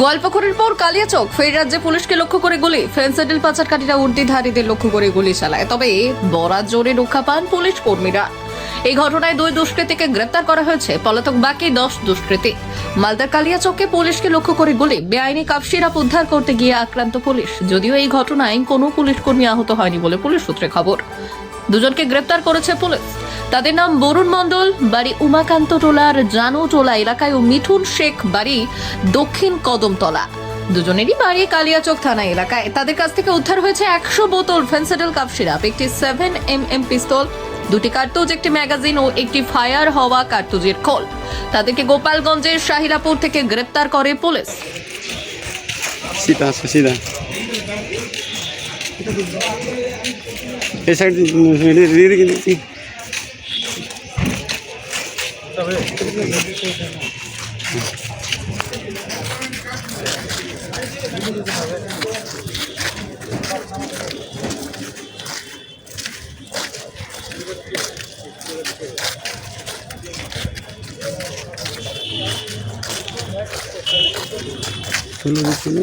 গোয়ালপুকুরের পর কালিয়াচক ফের রাজ্যে পুলিশকে লক্ষ্য করে গুলি। ফেন্সেডেল পাচারকারীরা উর্দিধারীদের লক্ষ্য করে গুলি চালায়। তবে বরাত জোরে রক্ষা পান পুলিশ কর্মীরা। এই ঘটনায় দুই দুষ্কৃতীকে গ্রেপ্তার করা হয়েছে। পলাতক বাকি দশ দুষ্কৃতী। মালদার কালিয়াচককে পুলিশকে লক্ষ্য করে গুলি। বেআইনি কাপ সিরাপ উদ্ধার করতে গিয়ে আক্রান্ত পুলিশ। যদিও এই ঘটনায় কোনো পুলিশ কর্মী আহত হয়নি বলে পুলিশ সূত্রে খবর। দুজনকে গ্রেপ্তার করেছে পুলিশ। তাদের নাম বরুণ মণ্ডল, বাড়ি উমাকান্ত টোলার, জানো টোলা এলাকায় ও মিঠুন শেখ, বাড়ি দক্ষিণ কদমতলা। দুজনেরই বাড়ি কালিয়াচক থানা এলাকায়। তাদের কাছ থেকে উদ্ধার হয়েছে একশো বোতল ফেন্সেডেল কাপ সিরাপ, একটি সেভেন এম এম পিস্তল, দুটি কার্তুজ, একটি ম্যাগাজিন ও একটি ফায়ার হওয়া কার্তুজের খোল। তাদেরকে গোপালগঞ্জের শাহিরাপুর থেকে গ্রেপ্তার করে পুলিশ। তবে চলো